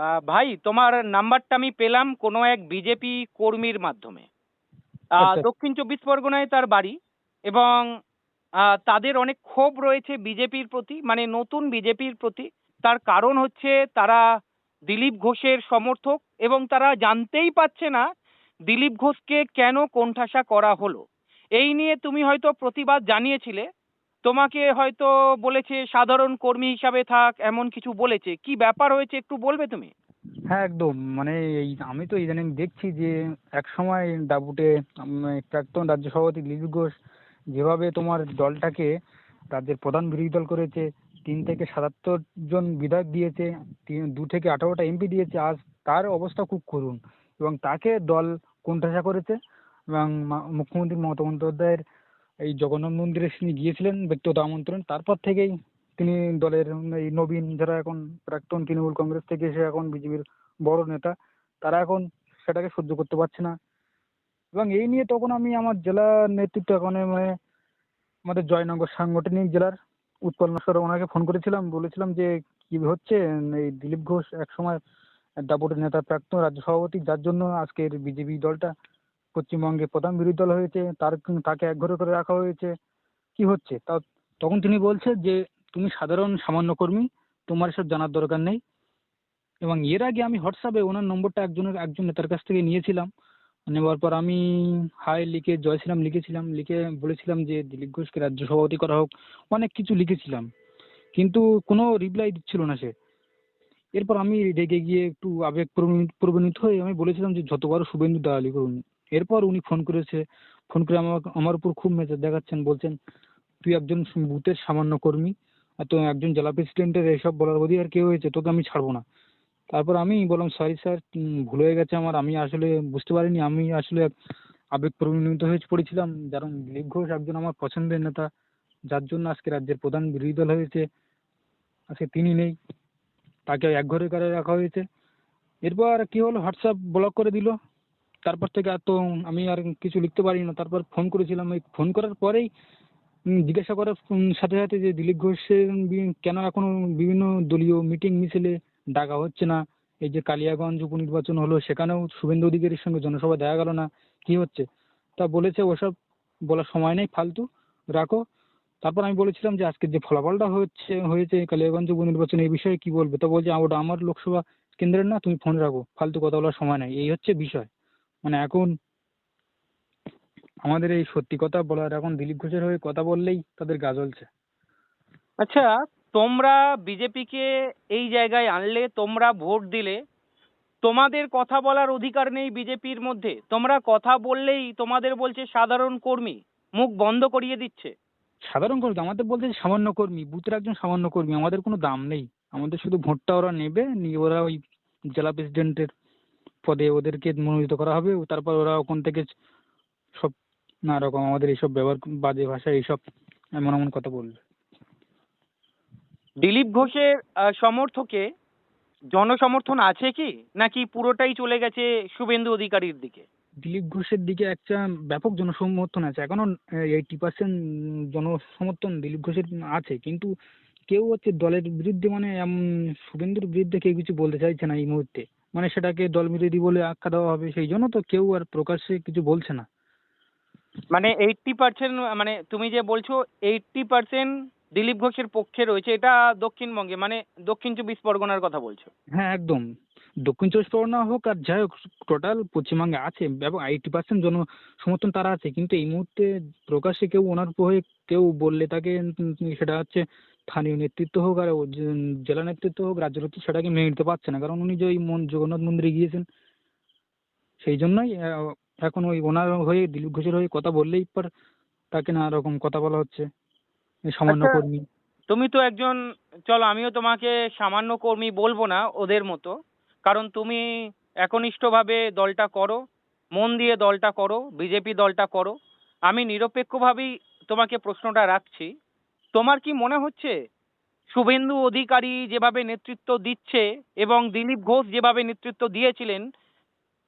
আহ, ভাই তোমার নাম্বারটা আমি পেলাম কোনো এক বিজেপি কর্মীর মাধ্যমে। আচ্ছা। দক্ষিণ চব্বিশ পরগনায় তার বাড়ি এবং তাদের অনেক ক্ষোভ রয়েছে বিজেপির প্রতি মানে নতুন বিজেপির প্রতি। তার কারণ হচ্ছে তারা দিলীপ ঘোষের সমর্থক এবং তারা জানতেই পারছে না দিলীপ ঘোষকে কেন কোণঠাসা করা হলো। এই নিয়ে তুমি হয়তো প্রতিবাদ জানিয়েছিলে তোমাকে হয়তো বলেছে, সাধারণ কর্মী হিসাবে থাক, এমন কিছু বলেছে। কি ব্যাপার হয়েছে একটু বলবে তুমি? হ্যাঁ একদম। মানে এই, আমি তো ইদানিং দেখছি যে এক সময় ডাবুটে প্রাক্তন রাজ্য সভাপতি দিলীপ ঘোষ যেভাবে তোমার দলটাকে রাজ্যের প্রধান বিরোধী দল করেছে, তিন থেকে সাতাত্তর জন বিধায়ক দিয়েছে, তিন, দু থেকে আঠারোটা এমপি দিয়েছে, আজ তার অবস্থা খুব করুণ। এবং তাকে দল কোণঠাসা করেছে, এবং মুখ্যমন্ত্রী মমতা বন্দ্যোপাধ্যায়ের এই জগন্নাথ মন্দিরে তিনি গিয়েছিলেন ব্যক্তিগত আমন্ত্রণ। তারপর থেকেই তিনি দলের এই নবীন, যারা এখন প্রাক্তন তৃণমূল কংগ্রেস থেকে এসে এখন বিজেপির বড় নেতা, তারা এখন সেটাকে সহ্য করতে পারছে না। এবং এই নিয়ে তখন আমি আমার জেলা নেতৃত্ব এখন মানে আমাদের জয়নগর সাংগঠনিক জেলার উৎপল নস্কর ওনাকে ফোন করেছিলাম, বলেছিলাম যে কি হচ্ছে, এই দিলীপ ঘোষ এক সময় দাপুটের নেতা, প্রাক্তন রাজ্য সভাপতি, যার জন্য আজকের বিজেপি দলটা পশ্চিমবঙ্গে প্রধান বিরোধী দল হয়েছে, তার তাকে একঘরে করে রাখা হয়েছে। কি হচ্ছে? তা তখন তিনি বলছে যে, তুমি সাধারণ সামান্য কর্মী, তোমার এসব জানার দরকার নেই। এবং এর আগে আমি হোয়াটসঅ্যাপে ওনার নম্বরটা একজনের, একজন নেতার কাছ থেকে নিয়েছিলাম। নেওয়ার পর আমি হাই লিখে, জয় শ্রীরাম লিখেছিলাম, লিখে বলেছিলাম যে, দিলীপ ঘোষকে রাজ্য সভাপতি করা হোক। অনেক কিছু লিখেছিলাম। কিন্তু কোনো রিপ্লাই দিচ্ছিল না সে। এরপর আমি রেগে গিয়ে একটু আবেগ প্রবণ- প্রবণিত হয়ে আমি বলেছিলাম যে যতবার শুভেন্দু দালালি করুন। এরপর উনি ফোন করেছে, ফোন করে আমার আমার উপর খুব মেজাজ দেখাচ্ছেন, বলছেন, তুই একজন বুথের সামান্য কর্মী, আর তো একজন জেলা প্রেসিডেন্টের এসব বলার আর কেউ হয়েছে? তোকে আমি ছাড়বো না। তারপর আমি বললাম সরি স্যার ভুল হয়ে গেছে আমার, আমি আসলে বুঝতে পারিনি, আমি আসলে আবেগ প্রবণিত হয়ে পড়েছিলাম কারণ দিলীপ ঘোষ একজন আমার পছন্দের নেতা, যার জন্য আজকে রাজ্যের প্রধান বিরোধী দল হয়েছে আজকে তিনি নেই, তাকে একঘরে করে রাখা হয়েছে। এরপর কি হলো হোয়াটসঅ্যাপ ব্লক করে দিল তারপর থেকে আর তো আমি আর কিছু লিখতে পারি না তারপর ফোন করেছিলাম। ওই ফোন করার পরেই জিজ্ঞাসা করার সাথে সাথে যে দিলীপ ঘোষের কেন এখনও বিভিন্ন দলীয় মিটিং মিছিলে ডাকা হচ্ছে না? এই যে কালিয়াগঞ্জ উপনির্বাচন হলো সেখানেও শুভেন্দু অধিকারীর সঙ্গে জনসভা দেখা গেল না। কি হচ্ছে? তা বলেছে ওসব বলার সময় নেই ফালতু। রাখো। তারপর আমি বলেছিলাম যে আজকে যে ফলাফলটা হচ্ছে হয়েছে কালিয়াগঞ্জ উপনির্বাচন এই বিষয়ে কি বলবে? তো বলছে "আ, ওটা আমার লোকসভা কেন্দ্রের না তুমি ফোন রাখো। ফালতু কথা বলার সময় নেই। এই হচ্ছে বিষয়। মানে এখন আমাদের এই সত্যি কথা বলার এখন দিলীপ ঘোষের হয়ে কথা বললেই তাদের গা জ্বলছে। আচ্ছা তোমরা বিজেপিকে এই জায়গায় আনলে তোমরা ভোট দিলে তোমাদের কথা বলার অধিকার নেই বিজেপির মধ্যে। তোমরা কথা বললেই তোমাদের বলছে সাধারণ কর্মী মুখ বন্ধ করিয়ে দিচ্ছে। সাধারণ কর্মী আমাদের বলতে সামান্য কর্মী বুথের একজন সামান্য কর্মী আমাদের কোনো দাম নেই। আমাদের শুধু ভোটটা ওরা নেবে নিয়ে ওরা ওই জেলা প্রেসিডেন্টের পদে ওদেরকে মনোনীত করা হবে তারপর ওরা ওখান থেকে সব নানা রকম আমাদের এইসব ব্যবহার বাজে ভাষা এইসব এমন এমন কথা বলবে। দিলীপ ঘোষের সমর্থকে জনসমর্থন আছে কি? নাকি পুরোটাই চলে গেছে শুভেন্দু অধিকারীর দিকে? দিলীপ ঘোষের দিকে একটা ব্যাপক জনসমর্থন আছে। এখনও এইটি পার্সেন্ট জনসমর্থন দিলীপ ঘোষের আছে। কিন্তু কেউ হচ্ছে দলের বিরুদ্ধে মানে শুভেন্দুর বিরুদ্ধে কেউ কিছু বলতে চাইছে না এই মুহূর্তে। মানে সেটাকে দল বিরোধী বলে আখ্যা দেওয়া হবে সেই জন্য তো কেউ আর প্রকাশ্যে কিছু বলছে না। মানে এইটটি পার্সেন্ট মানে তুমি যে বলছো এইটটি পার্সেন্ট দিলীপ ঘোষের পক্ষে রয়েছে এটা দক্ষিণবঙ্গে মানে দক্ষিণ চব্বিশ পরগনার কথা বলছো? হ্যাঁ একদম। দক্ষিণ চব্বিশ পরগনা হোক আর যাই হোক টোটাল পশ্চিমবঙ্গে আছে এবং এইটি পার্সেন্ট জন সমর্থন তারা আছে কিন্তু এই মুহূর্তে প্রকাশ্যে কেউ ওনার হয়ে কেউ বললে তাকে সেটা হচ্ছে স্থানীয় নেতৃত্ব হোক আর জেলা নেতৃত্ব হোক রাজ্য নেতৃত্ব সেটাকে মেনে নিতে পারছে না। কারণ উনি যে ওই জগন্নাথ মন্দিরে গিয়েছেন সেই জন্যই এখন ওই ওনার হয়ে দিলীপ ঘোষের হয়ে কথা বললেই পর তাকে নানা রকম কথা বলা হচ্ছে। সামান্য আচ্ছা, কর্মী। তুমি তো একজন চলো আমিও তোমাকে সামান্য কর্মী বলব না ওদের মতো। কারণ তুমি একনিষ্ঠভাবে দলটা করো মন দিয়ে দলটা করো বিজেপি দলটা করো। আমি নিরপেক্ষভাবেই তোমাকে প্রশ্নটা রাখছি। তোমার কি মনে হচ্ছে? শুভেন্দু অধিকারী যেভাবে নেতৃত্ব দিচ্ছে এবং দিলীপ ঘোষ যেভাবে নেতৃত্ব দিয়েছিলেন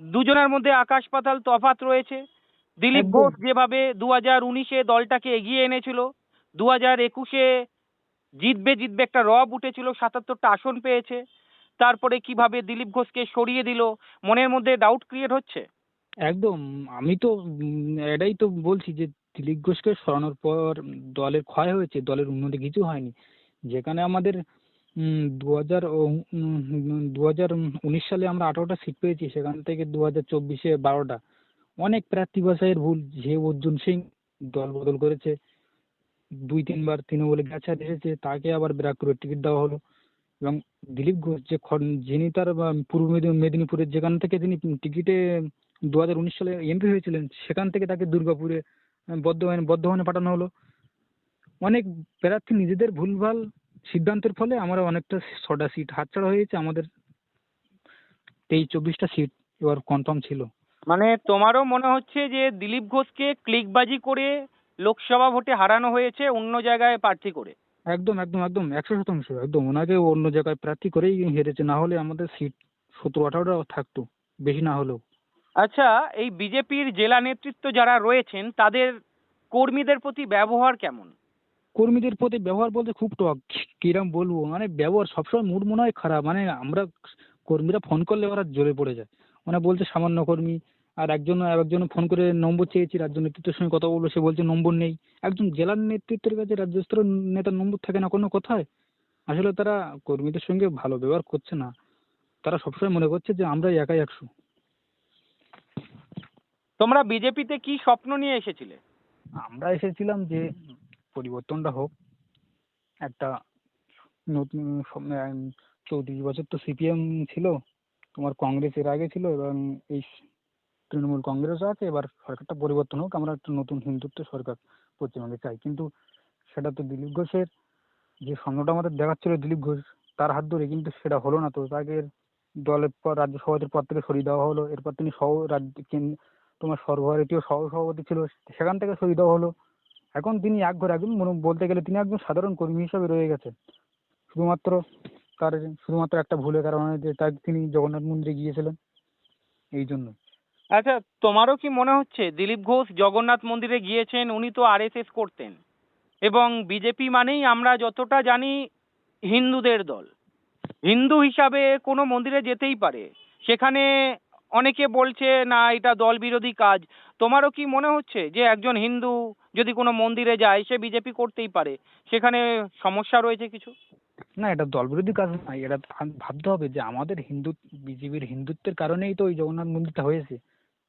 দুজনের মধ্যে আকাশ পাতাল তফাৎ রয়েছে। দিলীপ ঘোষ যেভাবে দু হাজার উনিশে দলটাকে এগিয়ে এনেছিল দু হাজার একুশে জিতবে জিতবে একটা রব উঠেছিল সাতাত্তরটা আসন পেয়েছে। তারপরে কীভাবে দিলীপ ঘোষকে সরিয়ে দিল মনের মধ্যে ডাউট ক্রিয়েট হচ্ছে? একদম আমি তো এটাই তো বলছি যে দিলীপ ঘোষকে সরানোর পর দলের ক্ষয় হয়েছে, দলের উন্নতি কিছু হয়নি। যেখানে আমাদের দু হাজার দু হাজার উনিশ সালে আমরা আঠারোটা সিট পেয়েছি, সেখান থেকে দু হাজার চব্বিশে বারোটা। অনেক প্রার্থী বাছাইয়ের ভুল, যে অর্জুন সিং দল বদল করেছে, দুই তিনবার তৃণমূলে গেছে এসেছে, তাকে আবার ব্যারাকপুরের টিকিট দেওয়া হলো। এবং দিলীপ ঘোষ যে যিনি তার পূর্ব মেদিনীপুরের যেখান থেকে তিনি টিকিটে দু হাজার উনিশ সালে এমপি হয়েছিলেন, সেখান থেকে তাকে দুর্গাপুরে বর্ধমানে বর্ধমানে পাঠানো হলো। অনেক প্রার্থী নিজেদের ভুলভাল সিদ্ধান্তের ফলে আমরা অনেকটা ছটা সিট হাতছাড়া হয়েছে আমাদের তেইশ চব্বিশটা সিট এবার কনফার্ম ছিল। মানে তোমারও মনে হচ্ছে যে দিলীপ ঘোষকে ক্লিকবাজি করে লোকসভা ভোটে হারানো হয়েছে অন্য জায়গায় প্রার্থী করে? একদম একদম একদম একশো শতাংশ একদম। ওনাকে অন্য জায়গায় প্রার্থী করেই হেরেছে। না হলে আমাদের সিট সতেরো আঠারোটা থাকতো। বেশি না হলেও। আচ্ছা এই বিজেপির জেলা নেতৃত্ব যারা রয়েছেন, তাদের কর্মীদের প্রতি ব্যবহার কেমন? কর্মীদের প্রতি ব্যবহার বলতে খুব টক, কিরম বলব? মানে ব্যবহার সবসময় মুড মনে হয় খারাপ। মানে আমরা কর্মীরা ফোন করলে ওরা জ্বলে পড়ে যায়। মানে বলছে সামান্য কর্মী, আর একজন একজন ফোন করে নম্বর চেয়েছি, রাজ্য নেতৃত্বের সঙ্গে কথা বলব সে বলছে নম্বর নেই। একজন জেলার নেতৃত্বের কাছে রাজ্য স্তরের নেতার নম্বর থাকে না কোনো কথায়? আসলে তারা কর্মীদের সঙ্গে ভালো ব্যবহার করছে না। তারা সবসময় মনে করছে যে আমরাই একাই একশো। তোমরা বিজেপিতে কি স্বপ্ন নিয়ে এসেছিলে? আমরা এসেছিলাম যে পরিবর্তনটা হোক। একটা নতুন চৌত্রিশ বছর তো সিপিএম ছিল, তোমার কংগ্রেস এর আগে ছিল, এবং এই তৃণমূল কংগ্রেসও আছে, এবার সরকারটা পরিবর্তন হোক, আমরা একটা নতুন হিন্দুত্ব সরকার পশ্চিমবঙ্গে চাই। কিন্তু সেটা তো দিলীপ ঘোষের যে স্বপ্নটা আমাদের দেখাচ্ছিল দিলীপ ঘোষ, তার হাত ধরে কিন্তু সেটা হলো না। তো তাকে দলের পর রাজ্য সভাপতির পদ থেকে সরিয়ে দেওয়া হলো। এরপর তিনি সহ, রাজ্য তোমার সর্বভারতীয় সহ সভাপতি ছিল, সেখান থেকে দেওয়া হলো। এখন তিনি একঘরে একজন মনে বলতে গেলে তিনি একজন সাধারণ কর্মী হিসাবে রয়ে গেছেন শুধুমাত্র তার, শুধুমাত্র একটা ভুলের কারণে যে তার তিনি জগন্নাথ মন্দিরে গিয়েছিলেন। এই জন্য। আচ্ছা তোমারও কি মনে হচ্ছে দিলীপ ঘোষ জগন্নাথ মন্দিরে গিয়েছেন, উনি তো আরএসএস করতেন। এবং বিজেপি মানেই আমরা যতটা জানি হিন্দুদের দল। হিন্দু হিসাবে কোনো মন্দিরে যেতেই পারে। সেখানে অনেকে বলছে, না, এটা দল বিরোধী কাজ। তোমারও কি মনে হচ্ছে যে একজন হিন্দু যদি কোনো মন্দিরে যায়, সে বিজেপি করতেই পারে? সেখানে সমস্যা রয়েছে কিছু? না, এটা দলবিরোধী কাজ নয়। এটা ভাবতে হবে যে আমাদের হিন্দু, বিজেপির হিন্দুত্বের কারণেই তো ওই জগন্নাথ মন্দিরটা হয়েছে।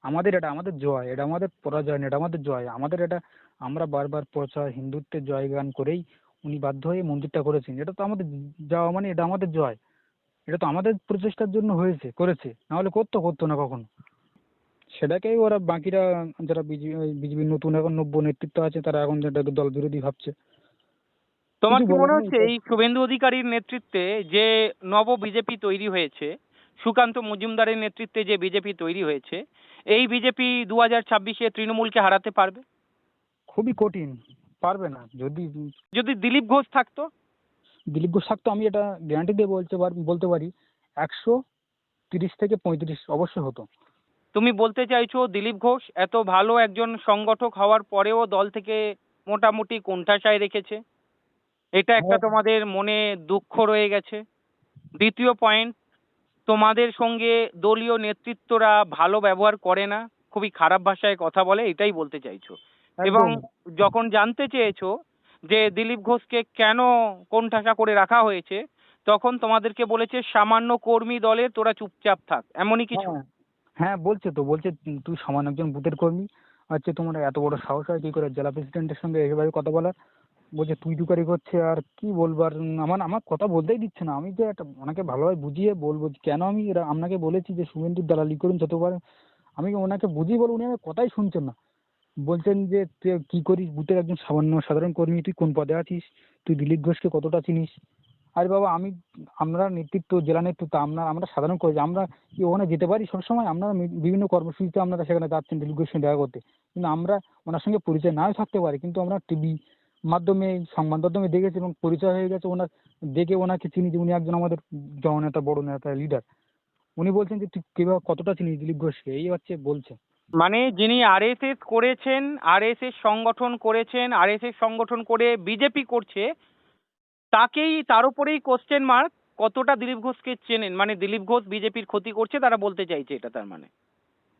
আমাদের এটা, আমাদের জয়, এটা আমাদের পরাজয় না এটা আমাদের জয়। আমাদের এটা, আমরা বারবার প্রচার, হিন্দুত্বের জয়গান করেই উনি বাধ্য হয়ে মন্দিরটা করেছেন। এটা তো আমাদের যাওয়া মানে এটা আমাদের জয়। এটা তো আমাদের প্রচেষ্টার জন্য হয়েছে করেছে। নাহলে করতো করতো না কখনো। সেটাকেই ওরা বাকিরা যারা বিজেপির নতুন এখন নব্য নেতৃত্ব আছে তারা এখন যেটা দল বিরোধী ভাবছে। তোমার কি মনে হচ্ছে এই শুভেন্দু অধিকারীর নেতৃত্বে যে নব বিজেপি তৈরি হয়েছে সুকান্ত মজুমদারের নেতৃত্বে যে বিজেপি তৈরি হয়েছে এই বিজেপি দু হাজার ছাব্বিশে তৃণমূলকে হারাতে পারবে? খুবই কঠিন পারবে না। যদি যদি দিলীপ ঘোষ থাকতো? দিলীপ ঘোষ থাকতো আমি এটা গ্যারান্টি দিয়ে বলতে পার বলতে পারি একশো তিরিশ থেকে পঁয়ত্রিশ অবশ্যই হতো। তুমি বলতে চাইছো দিলীপ ঘোষ এত ভালো একজন সংগঠক হওয়ার পরেও দল থেকে মোটামুটি কোণঠাসায় রেখেছে? এটা একটা হ্যাঁ। তোমাদের মনে দুঃখ রয়ে গেছে। দ্বিতীয় পয়েন্ট তোমাদের সঙ্গে দলীয় নেতৃত্বরা ভালো ব্যবহার করে না খুবই খারাপ ভাষায় কথা বলে এটাই বলতে চাইছো। এবং যখন জানতে চেয়েছো যে দিলীপ ঘোষকে কেন কোণঠাসা করে রাখা হয়েছে, তখন তোমাদেরকে বলেছে, সামান্য কর্মী দলে তোরা চুপচাপ থাক, এমনই কিছু। হ্যাঁ হ্যাঁ বলছে তো, বলছে তুই সামান্য একজন বুথের কর্মী হচ্ছে তোমার এত বড় সাহস হয় কি করে জেলা প্রেসিডেন্টের সঙ্গে এভাবে কথা বলার? বলছে, তুই তুকারি করছে, আর কি বলব, আর আমার আমার কথা বলতেই দিচ্ছে না, আমি যে একটা ওনাকে ভালোভাবে বুঝিয়ে বলব কেন আমি আপনাকে বলেছি যে শুভেন্দুর দালালি করুন যত যতবার আমি ওনাকে বুঝিয়ে বলব? উনি আমার কথাই শুনছেন না। বলছেন যে তুই কি করিস? বুথের একজন সামান্য সাধারণ কর্মী, তুই কোন পদে আছিস? তুই দিলীপ ঘোষকে কতটা চিনিস? আরে বাবা, আমি, আমরা নেতৃত্ব, জেলা নেতৃত্ব আমরা আমরা সাধারণ কর্মী, আমরা কি ওখানে যেতে পারি সবসময়? আমরা বিভিন্ন কর্মসূচিতে আপনারা সেখানে যাচ্ছেন দিলীপ ঘোষের সঙ্গে দেখা করতে। কিন্তু আমরা ওনার সঙ্গে পরিচয় নাও থাকতে পারি, কিন্তু আমরা টিভি মাধ্যমে, সংবাদ মাধ্যমে দেখেছি এবং পরিচয় হয়ে গেছে ওনার, দেখে ওনাকে চিনি যে উনি একজন আমাদের জননেতা, বড় নেতা লিডার উনি বলছেন যে, তুই কীভাবে কতটা চিনিস দিলীপ ঘোষকে? এই হচ্ছে বলছে। মানে যিনি আরএসএস করেছেন আরএসএস সংগঠন করেছেন আরএসএস সংগঠন করে বিজেপি করছে তাকেই তার উপরেই কোশ্চেন মার্ক কতটা দিলীপ ঘোষকে চেনেন? মানে দিলীপ ঘোষ বিজেপির ক্ষতি করছে তারা বলতে চাইছে এটা তার মানে।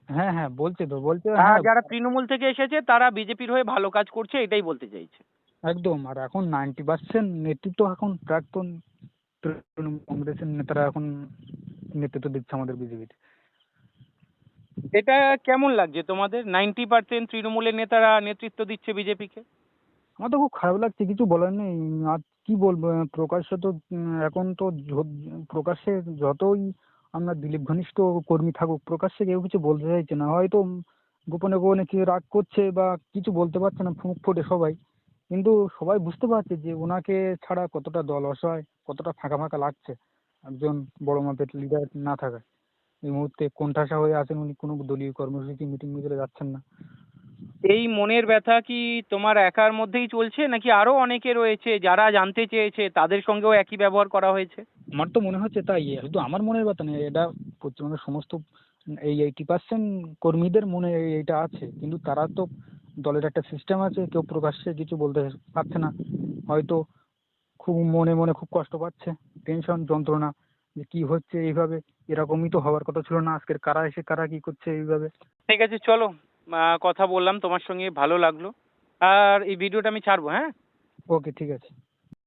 হ্যাঁ হ্যাঁ বলছে তো বলছে হ্যাঁ। যারা তৃণমূল থেকে এসেছে তারা বিজেপির হয়ে ভালো কাজ করছে এটাই বলতে চাইছে। একদম আর এখন নাইনটি পার্সেন্ট নেতৃত্ব এখন প্রাক্তন তৃণমূল কংগ্রেসের নেতারা এখন নেতৃত্ব দিচ্ছে আমাদের বিজেপিতে। এটা কেমন লাগছে তোমাদের? নাইনটি পার্সেন্ট তৃণমূলের নেতারা নেতৃত্ব দিচ্ছে বিজেপিকে? আমার তো খুব খারাপ লাগছে, কিছু বলার নেই। আর কি বলব প্রকাশ্যে তো এখন তো প্রকাশ্যে যতই আমরা দিলীপ ঘনিষ্ঠ কর্মী থাকুক, প্রকাশ্যে কেউ কিছু বলতে চাইছে না। হয়তো গোপনে গোপনে কেউ রাগ করছে বা কিছু বলতে পারছে না মুখ ফুটে সবাই। কিন্তু সবাই বুঝতে পারছে যে ওনাকে ছাড়া কতটা দল অসহায়, কতটা ফাঁকা ফাঁকা লাগছে একজন বড় মাপের লিডার না থাকায়। এই মুহূর্তে কোণঠাসা হয়ে আছেন উনি কোনো দলীয় কর্মসূচি মিটিং মিছিলে যাচ্ছেন না? এই মনের ব্যথা কি তোমার একার মধ্যেই চলছে নাকি আরও অনেকে রয়েছে যারা জানতে চেয়েছে তাদের সঙ্গেও একই ব্যবহার করা হয়েছে? আমার তো মনে হচ্ছে তাই শুধু আমার মনের কথা নেই এটা পশ্চিমবঙ্গের সমস্ত এই এইটি পার্সেন্ট কর্মীদের মনে এই- এইটা আছে কিন্তু তারা তো দলের একটা সিস্টেম আছে কেউ প্রকাশ্যে কিছু বলতে পারছে না হয়তো খুব মনে মনে খুব কষ্ট পাচ্ছে টেনশন যন্ত্রণা যে কি হচ্ছে এইভাবে। এরকমই তো হওয়ার কথা ছিল না। আজকের কারা এসে কারা কি করছে এইভাবে? ঠিক আছে চলো। আহ, কথা বললাম তোমার সঙ্গে ভালো লাগল। আর এই ভিডিওটা আমি ছাড়বো হ্যাঁ? ওকে ঠিক আছে।